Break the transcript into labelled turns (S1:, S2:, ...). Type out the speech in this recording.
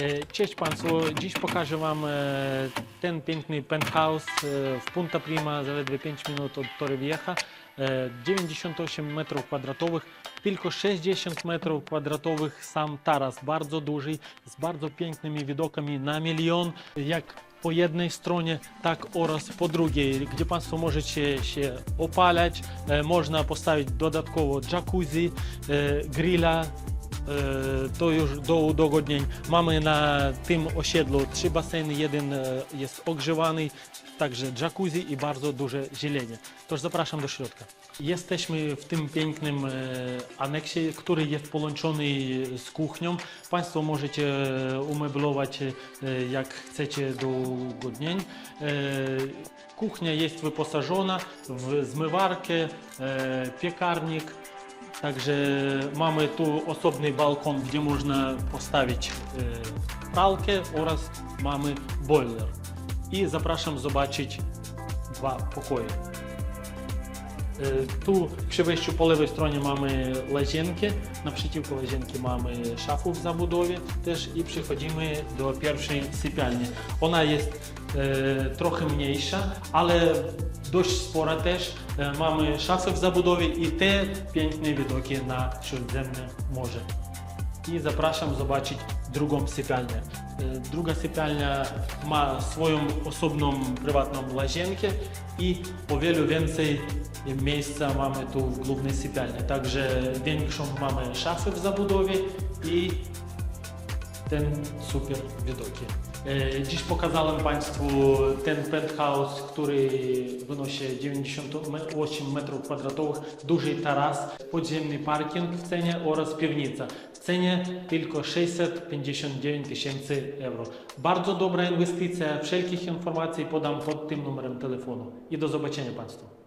S1: E, Cześć Państwu, dziś pokażę Wam e, ten piękny penthouse e, w Punta Prima, zaledwie 5 minut od Torrevieja. E, 98 metrów kwadratowych, tylko 60 metrów kwadratowych sam taras, bardzo duży, z bardzo pięknymi widokami na milion, jak po jednej stronie, tak oraz po drugiej, gdzie Państwo możecie się opalać, można postawić dodatkowo jacuzzi, grilla, to już do udogodnień. Mamy na tym osiedlu trzy baseny, jeden e, jest ogrzewany, także jacuzzi i bardzo duże zielenie. Toż zapraszam do środka. Jesteśmy w tym pięknym e, aneksie, który jest połączony z kuchnią. Państwo możecie umeblować e, jak chcecie do udogodnień. E, Kuchnia jest wyposażona w zmywarkę, e, piekarnik, Także mamy tu osobny balkon, gdzie można postawić e, pralkę oraz mamy boiler. I zapraszam zobaczyć dwa pokoje. E, Tu przy wejściu po lewej stronie mamy łazienkę, naprzeciwko łazienki mamy szafę w zabudowie też i przechodzimy do pierwszej sypialni. Ona jest e, trochę mniejsza, ale dość spora też. E, mamy szafę w zabudowie i te piękne widoki na Śródziemne Morze. I zapraszam zobaczyć drugą sypialnię. E, swoją osobną prywatną łazienkę i o wiele więcej miejsca mamy tu w głównej sypialni. Także większą mamy szafę w zabudowie i ten super widoki. E, Dziś pokazałem Państwu ten penthouse, który wynosi 98 metrów kwadratowych, duży taras, podziemny parking w cenie oraz piwnica. W cenie tylko 659 tysięcy euro. Bardzo dobra inwestycja. Wszelkich informacji podam pod tym numerem telefonu. I do zobaczenia Państwu.